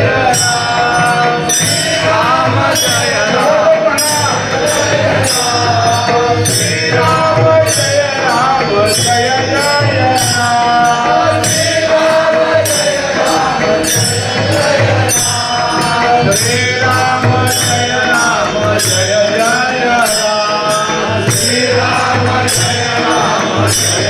श्री रामच राम शाम सी रामच रामच